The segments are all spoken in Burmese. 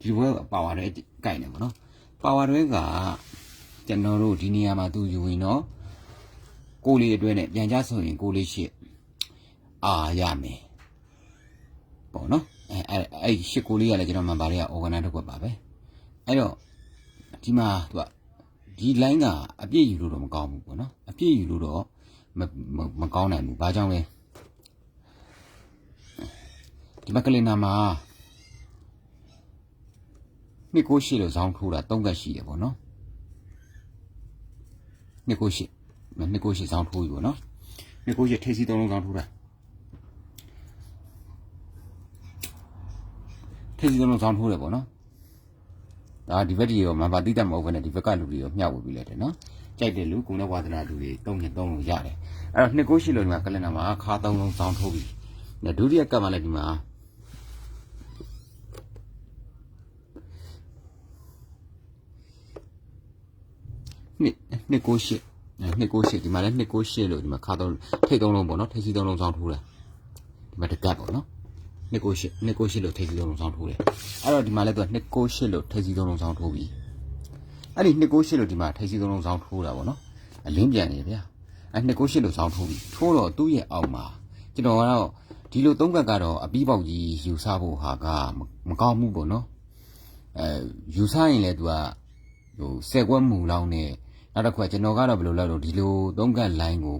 ဒီဘက်ကပါဝါတွေကြိုက်နေပါတော့ပါဝါတွေကကျွန်တော်တို့ဒီနေရာမှာသူယူရင်တော့ကိုလေးအတွင်းနဲ့ပြန်ကြဆိုရင်ကိုလေးရှိအာရမယ်ပေါ့နော်အဲအဲအဲ့ရှစ်ကိုလေးကလည်းကျွန်တော်မှဘာတွေက organ တစ်ခွက်ပါပဲအဲ့တော့ဒီမှာသူကဒီ line ကအပြည့်ယူလို့တော့မကောင်းဘူးပေါ့နော်အပြည့်ယူလို့တော့မမမကောင်းနိုင်ဘူးဘာကြောင့်လဲဒီမကလေးနာမှာ နှစ်ကိုရှိလို့ဇောင်းထိုးတာ၃ကတ်ရှိတယ်ပေါ့နော်နှစ်ကိုရှိနှစ်ကိုရှိဇောင်းထိုးပြီပေါ့နော်နှစ်ကိုရှိထိပ်စီးသုံးလုံးဇောင်းထိုးတာထိပ်စီးသုံးလုံးဇောင်းထိုးတယ်ပေါ့နော်ဒါဒီဘက်ဒီရောမဘာတိတတ်မဟုတ်ဘဲနဲ့ဒီဘက်ကလူတွေရောမျှဝေပြီးလိုက်တယ်နော်ကြိုက်တဲ့လူကုနဲ့ဝါသနာလူတွေတုံးရင်တုံးလို့ရတယ်အဲ့တော့နှစ်ကိုရှိလို့ဒီမှာကလင်နာမှာခါသုံးလုံးဇောင်းထိုးပြီဒုတိယကတ်မှလည်းဒီမှာ နှစ်နှစ်ကိုရှိနှစ်ကိုရှိဒီမှာလည်းနှစ်ကိုရှိလို့ဒီမှာခါသုံးထိတ်သုံးလုံးပေါ့နော်ထိတ်စီသုံးလုံးဇောင်းထိုးတာဒီမှာတကတ်ပေါ့နော်နှစ်ကိုရှိနှစ်ကိုရှိလို့ထိတ်စီသုံးလုံးဇောင်းထိုးတယ်အဲ့တော့ဒီမှာလည်းသူကနှစ်ကိုရှိလို့ထိတ်စီသုံးလုံးဇောင်းထိုးပြီအဲ့ဒီနှစ်ကိုရှိလို့ဒီမှာထိတ်စီသုံးလုံးဇောင်းထိုးတာပေါ့နော်အလင်းပြန်နေဗျာအဲ့နှစ်ကိုရှိလို့ဇောင်းထိုးပြီထိုးတော့သူ့ရဲ့အောက်မှာကျွန်တော်ကတော့ဒီလိုသုံးဘက်ကတော့အပီးပေါက်ကြီးယူဆဖို့ဟာကမကောင်းဘူးပေါ့နော်အဲယူဆရင်လည်းသူကဟိုစက်ကွက်မူလောင်းနဲ့ နောက်တစ်ခုကကျွန်တော်ကတော့ဘယ်လိုလဲတော့ဒီလိုသုံးကတ် line ကို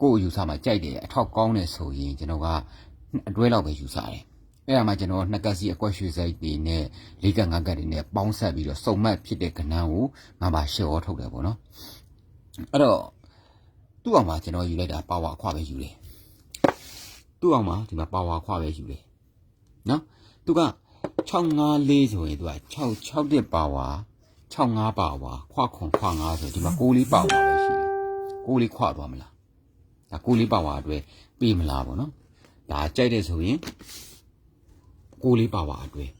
ကိုယ့်ယူဆမှာကြိုက်တယ်အထောက်ကောင်းတယ်ဆိုရင်ကျွန်တော်ကအတွဲလောက်ပဲယူဆတယ်အဲ့ဒါမှကျွန်တော်နှစ်ကတ်စီအကွက်ရွှေစိတ်တွေနဲ့လေးကတ်ငါးကတ်တွေနဲ့ပေါင်းဆက်ပြီးတော့စုံမတ်ဖြစ်တဲ့ကဏ္ဍကိုငါပါရှော့ထုတ်တယ်ပေါ့နော်အဲ့တော့သူ့အောင်မှာကျွန်တော်ယူလိုက်တာပါဝါအခွပဲယူတယ်သူ့အောင်မှာဒီမှာပါဝါအခွပဲယူတယ်နော်သူက654ဆိုရင်သူက6 6တက်ပါဝါ 65ပါဝါခွခွန်ခွ5ဆိုဒီမှာ6လေးပါဝါပဲရှိတယ်6လေးခွသွားမလားဒါ6လေးပါဝါအတွက်ပေးမလားပေါ့နော်ဒါကြိုက်တယ်ဆိုရင်6လေးပါဝါအတွက်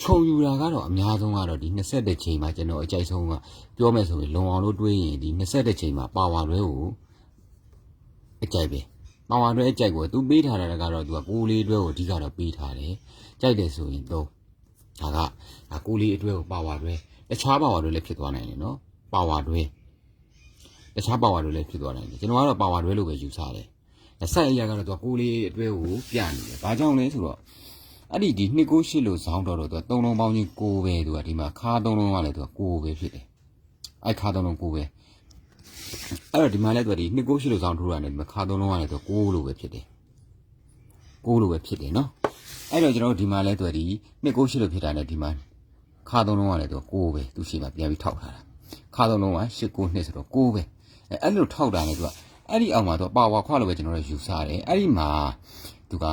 ခြုံယူတာကတော့အများဆုံးကတော့ဒီ21ချိန်မှာကျွန်တော်အကြိုက်ဆုံးကပြောမယ်ဆိုရင်လုံအောင်လို့တွေးရင်ဒီ21ချိန်မှာပါဝါတွဲကိုအကြိုက်ပဲပါဝါတွဲအကြိုက်ကိုသူပေးထားတာကတော့သူက6လေးတွဲကိုအဓိကတော့ပေးထားတယ်ကြိုက်တယ်ဆိုရင်တော့ ဒါကဒါကိုလေးအတွဲကိုပါဝါတွဲတခြားပါဝါတွဲလည်းဖြစ်သွားနိုင်တယ်နော်ပါဝါတွဲတခြားပါဝါတွဲလည်းဖြစ်သွားနိုင်တယ်ကျွန်တော်ကတော့ပါဝါတွဲလို့ပဲယူဆတယ်ဆက်အရာကတော့သူကကိုလေးအတွဲကိုပြနေတယ်ဘာကြောင့်လဲဆိုတော့အဲ့ဒီဒီနှစ်ကိုရှိလို့ဇောင်းတော်တော့သူကသုံးလုံးပေါင်းချင်းကိုပဲသူကဒီမှာခါသုံးလုံးကလည်းသူကကိုပဲဖြစ်တယ်အဲ့ခါသုံးလုံးကိုပဲအဲ့တော့ဒီမှာလည်းသူကဒီနှစ်ကိုရှိလို့ဇောင်းထိုးရတယ်ဒီမှာခါသုံးလုံးကလည်းသူကိုလို့ပဲဖြစ်တယ်ကိုလို့ပဲဖြစ်တယ်နော် အဲ့တော့ကျွန်တော်တို့ဒီမှာလဲသူကဒီနှစ်ကိုရှိလို့ဖြစ်တာနဲ့ဒီမှာခါသုံးလုံးကလည်းသူကိုပဲသူရှိမှပြန်ပြီးထောက်ထားတာခါသုံးလုံးက၈ကိုနှစ်ဆိုတော့ကိုပဲအဲ့အဲ့လိုထောက်တာနဲ့သူကအဲ့ဒီအောက်မှာသူပါဝါခွလို့ပဲကျွန်တော်တို့ယူဆတယ်အဲ့ဒီမှာသူက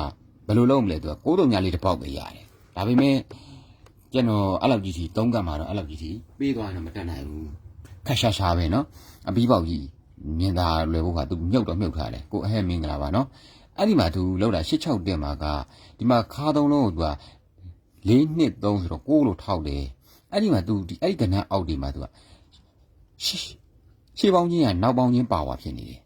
ဘယ်လိုလုပ်မလဲသူကကိုးတုံညာလေးတစ်ပေါက်ပဲရတယ်ဒါပေမဲ့ကျွန်တော်အဲ့လောက်ကြီးကြီးသုံးကတ်မှာတော့အဲ့လောက်ကြီးကြီးပေးသွားရင်မတက်နိုင်ဘူးခက်ရှာရှာပဲเนาะအပီးပေါက်ကြီးမြင်သာလွယ်ဖို့ကသူမြုပ်တော့မြုပ်ထားတယ်ကိုအဟဲမင်္ဂလာပါเนาะ အဲ့ဒီမှာသူလောက်တာ86တက်မှာကဒီမှာခါသုံးလုံးကိုသူက၄နှစ်3ဆိုတော့6လို့ထောက်တယ်အဲ့ဒီမှာသူဒီအဲ့ဒီကဏ္ဍအောက်ဒီမှာသူကရှေ့ရှေ့ပေါင်းချင်းကနောက်ပေါင်းချင်းပါဝါဖြစ်နေတယ်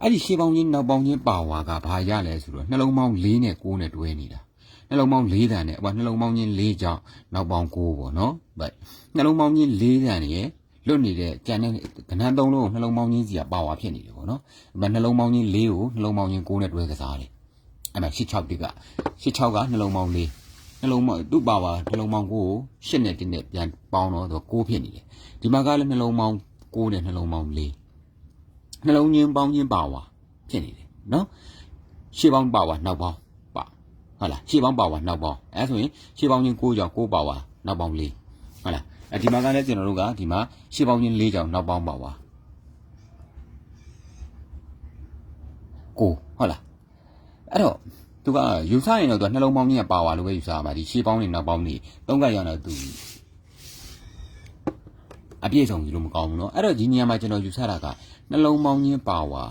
အဲ့ဒီရှေ့ပေါင်းချင်းနောက်ပေါင်းချင်းပါဝါကဘာရလဲဆိုတော့နှလုံးပေါင်း၄နဲ့6နဲ့တွဲနေတာနှလုံးပေါင်း၄တန်နဲ့ဟိုနှလုံးပေါင်းချင်း၄ကြောင့်နောက်ပေါင်း9ပေါ့နော်ဗတ်နှလုံးပေါင်းချင်း၄တန်နဲ့ လွတ်နေတဲ့ကြံတဲ့ကဏ္ဍသုံးလုံးကိုနှလုံးပေါင်းချင်းစီကပါဝါဖြစ်နေတယ်ပေါ့နော်။အဲ့နှလုံးပေါင်းချင်း၄ကိုနှလုံးပေါင်းချင်း9နဲ့တွဲကစားတယ်။အဲ့မှာ86တိက86ကနှလုံးပေါင်း၄နှလုံးပေါင်းသူ့ပါဝါနှလုံးပေါင်း9ကို8နဲ့1နဲ့ပြန်ပေါင်းတော့သူ9ဖြစ်နေတယ်။ဒီမှာကလည်းနှလုံးပေါင်း9နဲ့နှလုံးပေါင်း4နှလုံးချင်းပေါင်းချင်းပါဝါဖြစ်နေတယ်နော်။ရှေ့ပေါင်းပါဝါနောက်ပေါင်းပါဟုတ်လားရှေ့ပေါင်းပါဝါနောက်ပေါင်းအဲဆိုရင်ရှေ့ပေါင်းချင်း9ကြောင့်9ပါဝါနောက်ပေါင်း4ဟုတ်လား အဲဒီမှာကလည်းကျွန်တော်တို့ကဒီမှာရှေ့ပေါင်းချင်း၄ကြောင်နောက်ပေါင်းပါပါကိုဟုတ်လားအဲ့တော့သူကယူဆရင်တော့သူကနှလုံးပေါင်းကြီးပါပါလို့ပဲယူဆရမှာဒီရှေ့ပေါင်းနဲ့နောက်ပေါင်းနေသုံးကရောက်တော့သူအပြည့်စုံကြီးလို့မကောင်းဘူးเนาะအဲ့တော့ဒီနေရာမှာကျွန်တော်ယူဆတာကနှလုံးပေါင်းချင်းပါဝါ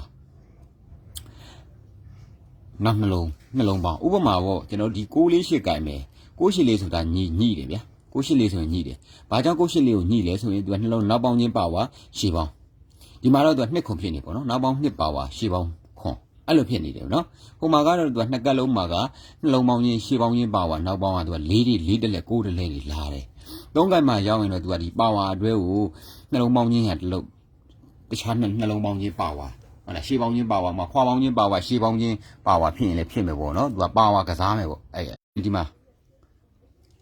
နောက်နှလုံးနှလုံးပေါင်းဥပမာပေါ့ကျွန်တော်ဒီ6လေး8ကင်မယ်6ရှိလေးဆိုတာညီညီတယ်ဗျာ ကိုရှိလေးဆိုရင်ညှိတယ်။ဘာကြောင့်ကိုရှိလေးကိုညှိလဲဆိုရင်သူကနှလုံးနောက်ပေါင်းချင်းပါဝါရှေ့ပေါင်း။ဒီမှာတော့သူကနှစ်ခွန်ဖြစ်နေပေါ့နော်။နောက်ပေါင်းနှစ်ပါဝါရှေ့ပေါင်းခွန်အဲ့လိုဖြစ်နေတယ်နော်ဟိုမှာကတော့သူကနှစ်ကက်လုံးမှာကနှလုံးပေါင်းချင်းရှေ့ပေါင်းချင်းပါဝါနောက်ပေါင်းကသူက၄တွေ၄တက်လက်၉တက်လက်တွေလာတယ်သုံးကက်မှာရောက်ရင်တော့သူကဒီပါဝါအတွဲကိုနှလုံးပေါင်းချင်းကတလုံးတခြားနှနှလုံးပေါင်းချင်းပါဝါဟုတ်လားရှေ့ပေါင်းချင်းပါဝါမှာခွာပေါင်းချင်းပါဝါရှေ့ပေါင်းချင်းပါဝါဖြစ်ရင်လည်းဖြစ်မယ်ပေါ့နော်သူကပါဝါကစားမယ်ပေါ့အဲ့ဒီမှာ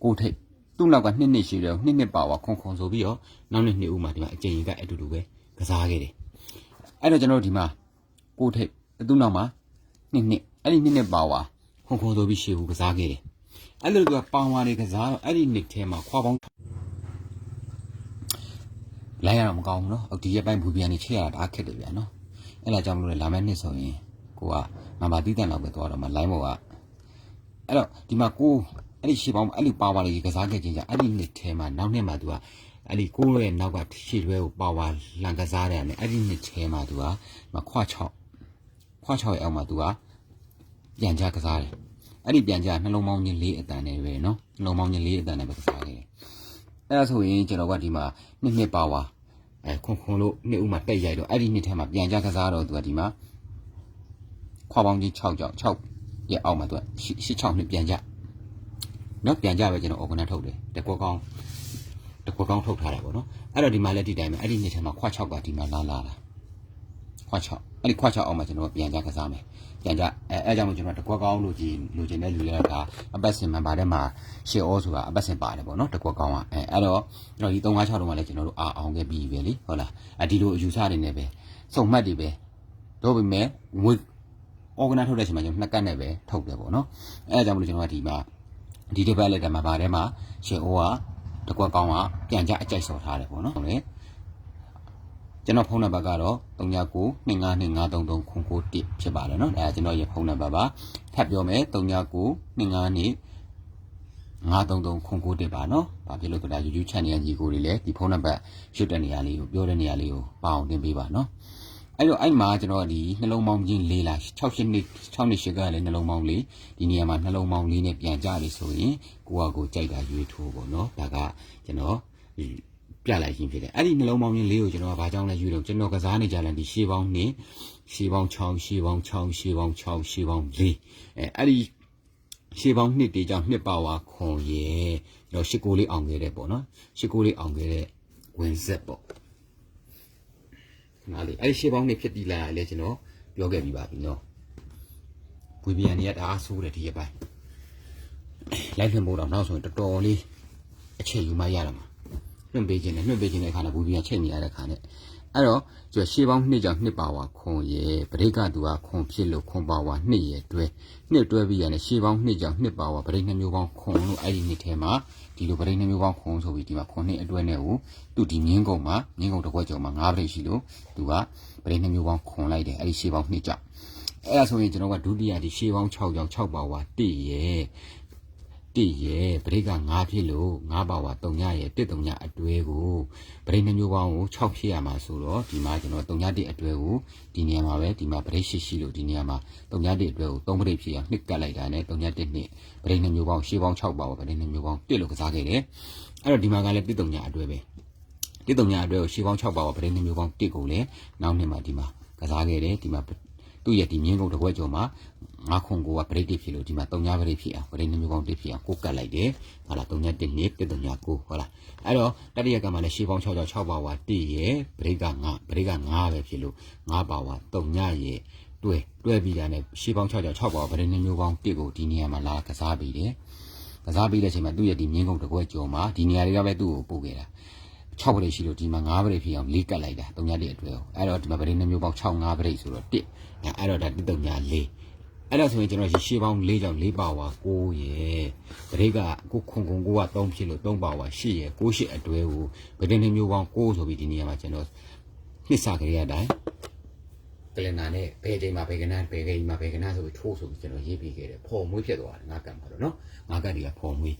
ကိုထိတ် သူ့နောက်ကနှစ်နှစ်ရှိတယ်နှစ်နှစ်ပါဝါခွန်ခွန်ဆိုပြီးတော့နောက်နှစ်နှစ်ဦးမှာဒီမှာအကျဉ်းကြီးကအတူတူပဲကစားခဲ့တယ်အဲ့တော့ကျွန်တော်တို့ဒီမှာကိုထိတ်သူ့နောက်မှာနှစ်နှစ်အဲ့ဒီနှစ်နှစ်ပါဝါခွန်ခွန်ဆိုပြီးရှေ့ဦးကစားခဲ့တယ်အဲ့လိုသူကပါဝါတွေကစားတော့အဲ့ဒီနှစ်ထဲမှာခွာပေါင်းလိုက်ရတော့မကောင်းဘူးနော်အခုဒီရက်ပိုင်းဘူပြန်နေချက်ရတာအားခက်တယ်ဗျာနော်အဲ့ဒါကြောင့်မလို့လေလာမယ့်နှစ်ဆိုရင်ကိုကနံပါတ်တီးတန်တော့ပဲသွားတော့မှ line ဘောကအဲ့တော့ဒီမှာကို အဲ့ဒီရှေ့ပေါင်းအဲ့ဒီပါဝါတွေကစားခဲ့ခြင်းကြအဲ့ဒီနှစ်ထဲမှာနောက်နှစ်မှာသူကအဲ့ဒီကိုရဲ့နောက်ကရှေ့တွဲကိုပါဝါလန်ကစားတယ်နဲ့အဲ့ဒီနှစ်ထဲမှာသူကမခွ6ခွ6ရဲ့အောက်မှာသူကပြန်ကြကစားတယ်အဲ့ဒီပြန်ကြနှလုံးပေါင်းချင်း၄အတန်နဲ့ပဲနော်နှလုံးပေါင်းချင်း၄အတန်နဲ့ပဲကစားခဲ့တယ်အဲ့ဒါဆိုရင်ကျွန်တော်ကဒီမှာနှစ်နှစ်ပါဝါအဲခွန်ခွန်လို့နှစ်ဦးမှာတက်ရိုက်တော့အဲ့ဒီနှစ်ထဲမှာပြန်ကြကစားတော့သူကဒီမှာခွာပေါင်းချင်း6ကြောက်6ရဲ့အောက်မှာသူကရှစ်6နှစ်ပြန်ကြ နော်ပြန်ကြပဲကျွန်တော် organize ထုတ်တယ်တကွက်ကောင်းတကွက်ကောင်းထုတ်ထားတာပေါ့နော်အဲ့တော့ဒီမှာလည်းဒီတိုင်းပဲအဲ့ဒီနှစ်ထဲမှာခွာ6ကဒီမှာလာလာတာခွာ6အဲ့ဒီခွာ6အောက်မှာကျွန်တော်ပြန်ကြကစားမယ်ပြန်ကြအဲအဲကြောင့်မို့ကျွန်တော်တကွက်ကောင်းလို့ကြည်လို့ခြင်းတဲ့လူတွေကကအပတ်စဉ်မှာဗာတဲ့မှာရှေ့ဩဆိုတာအပတ်စဉ်ပါတယ်ပေါ့နော်တကွက်ကောင်းကအဲအဲ့တော့ကျွန်တော်ဒီ356တုန်းကလည်းကျွန်တော်တို့အာအောင်ခဲ့ပြီးပြီလေဟုတ်လားအဒီလိုအယူဆတွေနဲ့ပဲစုံမှတ်တွေပဲတို့ပေမဲ့ငွေ organize ထုတ်တဲ့အချိန်မှာကျွန်တော်နှစ်ကတ်နဲ့ပဲထုတ်တယ်ပေါ့နော်အဲဒါကြောင့်မလို့ကျွန်တော်ကဒီမှာ ဒီတစ်ပတ်လက်ကမှာဗာထဲမှာရှင်အိုးကတကွက်ကောင်းကပြန်ကြအကြိုက်ဆော်ထားတယ်ပေါ့နော်ဟုတ်လေကျွန်တော်ဖုန်းနံပါတ်ကတော့399252933991ဖြစ်ပါတယ်နော်အဲဒါကျွန်တော်ရဲ့ဖုန်းနံပါတ်ပါထပ်ပြောမယ်399292933991ပါနော်။ဘာဖြစ်လို့ဆိုတာ YouTube channel ညီကိုတွေလည်းဒီဖုန်းနံပါတ်ရွတ်တဲ့နေရာလေးကိုပြောတဲ့နေရာလေးကိုပါအောင်တင်ပေးပါနော်။ အဲ့တော့အဲ့မှာကျွန်တော်ဒီနှလုံးပေါင်းချင်းလေးလား6ရှစ်နှစ်6နှစ်ရှစ်ကလည်းနှလုံးပေါင်းလေးဒီနေရာမှာနှလုံးပေါင်းလေးနဲ့ပြန်ကြရဆိုရင်ကိုကကိုကြိုက်တာရွေးထိုးပေါ့နော်ဒါကကျွန်တော်ပြလိုက်ရင်းဖြစ်တယ်အဲ့ဒီနှလုံးပေါင်းချင်းလေးကိုကျွန်တော်ကဘာကြောင့်လဲယူတော့ကျွန်တော်ကစားနေကြတယ်ဒီရှေးပေါင်းနှစ်ရှေးပေါင်း6ရှေးပေါင်း6ရှေးပေါင်း6ရှေးပေါင်း4အဲအဲ့ဒီရှေးပေါင်းနှစ်တေကြောင့်နှစ်ပါဝါခွန်ရဲကျွန်တော်ရှစ်ကိုလေးအောင်ခဲ့တယ်ပေါ့နော်ရှစ်ကိုလေးအောင်ခဲ့တဲ့ဝင်ဆက်ပေါ့ နားလေအဲ့ဒီရှေးပေါင်း2ဖြစ်တည်လာရလဲကျွန်တော်ပြောခဲ့ပြီးပါပြီနော်ဝေပြန်နေရတာအားဆိုးတယ်ဒီရက်ပိုင်းလိုက်ဖွင့်ဖို့တော့နောက်ဆိုရင်တော်တော်လေးအချိန်ယူမှရတာမှာလွှင့်ပေးခြင်းနဲ့လွှင့်ပေးခြင်းတဲ့အခါနဲ့ဝေပြန်ချိန်နေရတဲ့အခါနဲ့ အဲ့တော့ကျရှေးပေါင်း2ကြောင့်2ပါဝါခွန်ရဲပရိကသူကခွန်ဖြစ်လို့ခွန်ပါဝါ2ရဲတွဲ2တွဲပြီးရတယ်ရှေးပေါင်း2ကြောင့်2ပါဝါပရိနှမျိုးပေါင်းခွန်လို့အဲ့ဒီနှစ်ထဲမှာဒီလိုပရိနှမျိုးပေါင်းခွန်ဆိုပြီးဒီမှာခွန်နှစ်အတွဲနဲ့ကိုသူဒီမြင်းကုံမှာမြင်းကုံတစ်ခွက်ကျော်မှာ9ပရိရှိလို့သူကပရိနှမျိုးပေါင်းခွန်လိုက်တယ်အဲ့ဒီရှေးပေါင်း2ကြောင့်အဲ့ဒါဆိုရင်ကျွန်တော်ကဒုတိယဒီရှေးပေါင်း6ကြောင့်6ပါဝါ1ရဲ တည့်ရဲ့ပရိက9ဖြစ်လို့9ပါဝါ3ညရဲ့1 3ညအတွဲကိုပရိနှမျိုးပေါင်းကို6ဖြစ်ရမှာဆိုတော့ဒီမှာကျွန်တော်3ည1အတွဲကိုဒီနေရာမှာပဲဒီမှာပရိရှိရှိလို့ဒီနေရာမှာ3ည1အတွဲကို3ပရိဖြစ်အောင်နှစ်ကတ်လိုက်တာနဲ့3ည1နှစ်ပရိနှမျိုးပေါင်းရှေးပေါင်း6ပါဝါပရိနှမျိုးပေါင်း1လို့ကစားခဲ့တယ်အဲ့တော့ဒီမှာကလည်း1 3ညအတွဲပဲ1 3ညအတွဲကိုရှေးပေါင်း6ပါဝါပရိနှမျိုးပေါင်း1ကိုလည်းနောက်နှစ်မှာဒီမှာကစားခဲ့တယ်ဒီမှာ သူ့ရဲ့ဒီမြင်းကုန်းတစ်ခွက်ကျော်မှာငါခွန်ကိုကပရိတ်တစ်ဖြစ်လို့ဒီမှာ3ညပရိတ်ဖြစ်အောင်ပရိတ်နှမျိုးကောင်းတစ်ဖြစ်အောင်ကိုကတ်လိုက်တယ်ဟာလား3ည1နှစ်1 3ည9ဟုတ်လားအဲ့တော့တတိယကမှလည်းရှေးပေါင်း6 6 6ပါဝါ1ရဲ့ပရိတ်က9ပရိတ်က9ပဲဖြစ်လို့9ပါဝါ3ညရဲ့တွဲတွဲပြီးတာနဲ့ရှေးပေါင်း6 6 6ပါဝါပရိတ်နှမျိုးကောင်း1ကိုဒီနေရာမှာလာကစားပြီးတယ်ကစားပြီးတဲ့အချိန်မှာသူ့ရဲ့ဒီမြင်းကုန်းတစ်ခွက်ကျော်မှာဒီနေရာတွေကပဲသူ့ကိုပို့ခဲ့တာ 6ပရိတ်ရှိလို့ဒီမှာ9ပရိတ်ဖြစ်အောင်လေးကတ်လိုက်တာ3ည1အတွဲကိုအဲ့တော့ဒီမှာပရိတ်နှမျိုးပေါင်း6 5ပရိတ်ဆိုတော့1အဲ့တော့ဒါ1 3ည4အဲ့ဒါဆိုရင်ကျွန်တော်ရှေးပေါင်း၄ကြောင့်၄ပါဝါ9ရယ်ဗရိတ်ကကိုခွန်ခွန်ကိုက3ဖြစ်လို့3ပါဝါ8ရယ်9 8အတွဲကိုဗရိတ်နှမျိုးပေါင်း9ဆိုပြီးဒီနေရာမှာကျွန်တော်နှစ်စာကြရတဲ့အတိုင်း ကလင်နာနဲ့ဘယ်ချိန်မှာဘယ်ကနန်းဘယ်ချိန်မှာဘယ်ကနန်းဆိုပြီးထိုးဆိုပြီးကျွန်တော်ရေးပြခဲ့တယ်ဖော်မွေးဖြစ်သွားတယ်ငါကံပါတော့နော်ငါကတွေကဖော်မွေး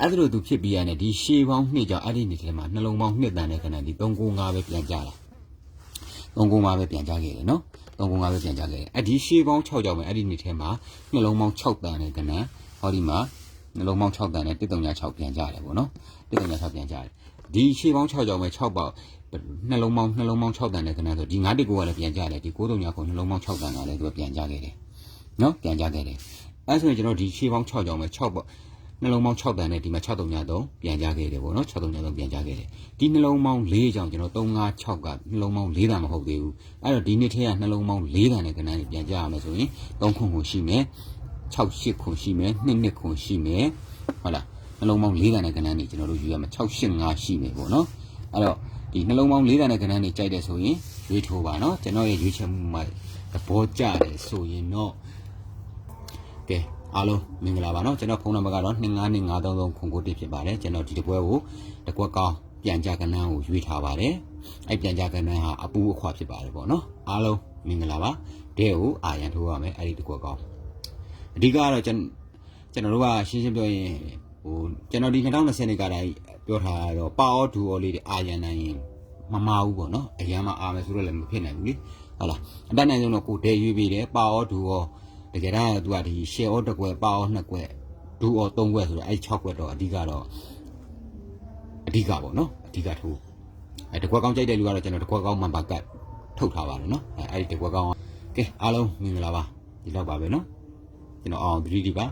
အဲ့ဒါလို့သူဖြစ်ပြီးရတဲ့ဒီရှေးပေါင်း2ကြောင့်အဲ့ဒီနေ့ထဲမှာနှလုံးပေါင်း2တန်တဲ့ခဏဒီ395ပဲပြန်ကြတာ395ပဲပြန်ကြခဲ့တယ်နော်3ကုန်းကားပဲပြန်ကြခဲ့တယ်အဲ့ဒီရှေးပေါင်း6ကြောင်ပဲအဲ့ဒီနှစ်ထဲမှာနှလုံးပေါင်း6တန်နဲ့ကနန်းဟောဒီမှာနှလုံးပေါင်း6တန်နဲ့136ပြန်ကြတယ်ပေါ့နော်136ပြန်ကြတယ် ဒီရှေ့ပေါင်း6ကြောင်ပဲ6ပေါက်နှလုံးပေါင်းနှလုံးပေါင်း6တန်တဲ့ကနန်းဆိုဒီ9တိကိုကလည်းပြန်ကြတယ်ဒီ9တုံညာခုနှလုံးပေါင်း6တန်ကလည်းသူကပြန်ကြခဲ့တယ်နော်ပြန်ကြခဲ့တယ်အဲဆိုရင်ကျွန်တော်ဒီရှေ့ပေါင်း6ကြောင်ပဲ6ပေါက်နှလုံးပေါင်း6တန်နဲ့ဒီမှာ6တုံညာ3ပြန်ကြခဲ့တယ်ပေါ့နော်6တုံညာ3ပြန်ကြခဲ့တယ်ဒီနှလုံးပေါင်း4ကြောင်ကျွန်တော်3 5 6ကနှလုံးပေါင်း4တန်မဟုတ်သေးဘူးအဲ့တော့ဒီနေ့ထဲကနှလုံးပေါင်း4တန်တဲ့ကနန်းတွေပြန်ကြရမယ်ဆိုရင်3ခုခုရှိမယ်6 8ခုရှိမယ်2နှစ်ခုရှိမယ်ဟုတ်လား နှလုံးပေါင်း4တန်တဲ့ကနန်းတွေကျွန်တော်တို့ယူရမယ်6 8 5ရှိမယ်ပေါ့နော်အဲ့တော့ဒီနှလုံးပေါင်း4တန်တဲ့ကနန်းတွေကြိုက်တယ်ဆိုရင်ရွေးထိုးပါနော်ကျွန်တော်ရဲ့ရွေးချယ်မှုမှာသဘောကျတယ်ဆိုရင်တော့ကဲအားလုံးမင်္ဂလာပါနော်ကျွန်တော်ဖုန်းနံပါတ်ကတော့299533ခုကိုတိဖြစ်ပါတယ်ကျွန်တော်ဒီတစ်ပွဲကိုတစ်ကွက်ကောင်းပြန်ကြကနန်းကိုရွေးထားပါတယ်အဲ့ပြန်ကြကနန်းဟာအပူအခွာဖြစ်ပါတယ်ပေါ့နော်အားလုံးမင်္ဂလာပါတဲ့ကိုအာရန်ထိုးရမယ်အဲ့ဒီတစ်ကွက်ကောင်းအဓိကကတော့ကျွန်ကျွန်တော်တို့ကရှင်းရှင်းပြောရင် ဟိုကျွန်တော်ဒီ2020နှစ်ကတိုင်းပြောထားတာတော့ပါအောဒူအောလေးတွေအာရန်နိုင်ရင်မမဘူးပေါ့နော်အရန်မအားမယ်ဆိုတော့လည်းမဖြစ်နိုင်ဘူးလေဟုတ်လားအတတ်နိုင်ဆုံးတော့ကိုတဲရွေးပြီးတယ်ပါအောဒူအောတကယ်တော့သူကဒီ share အောတစ်ကွက်ပါအောနှစ်ကွက်ဒူအောသုံးကွက်ဆိုတော့အဲ့6ကွက်တော့အဓိကတော့အဓိကပေါ့နော်အဓိကထိုးအဲတကွက်ကောင်းကြိုက်တဲ့လူကတော့ကျွန်တော်တကွက်ကောင်းမှန်ပါကတ်ထုတ်ထားပါတယ်နော်အဲအဲ့ဒီတကွက်ကောင်းကဲအားလုံးမင်္ဂလာပါဒီတော့ပါပဲနော်ကျွန်တော်အောင် 3D ပါ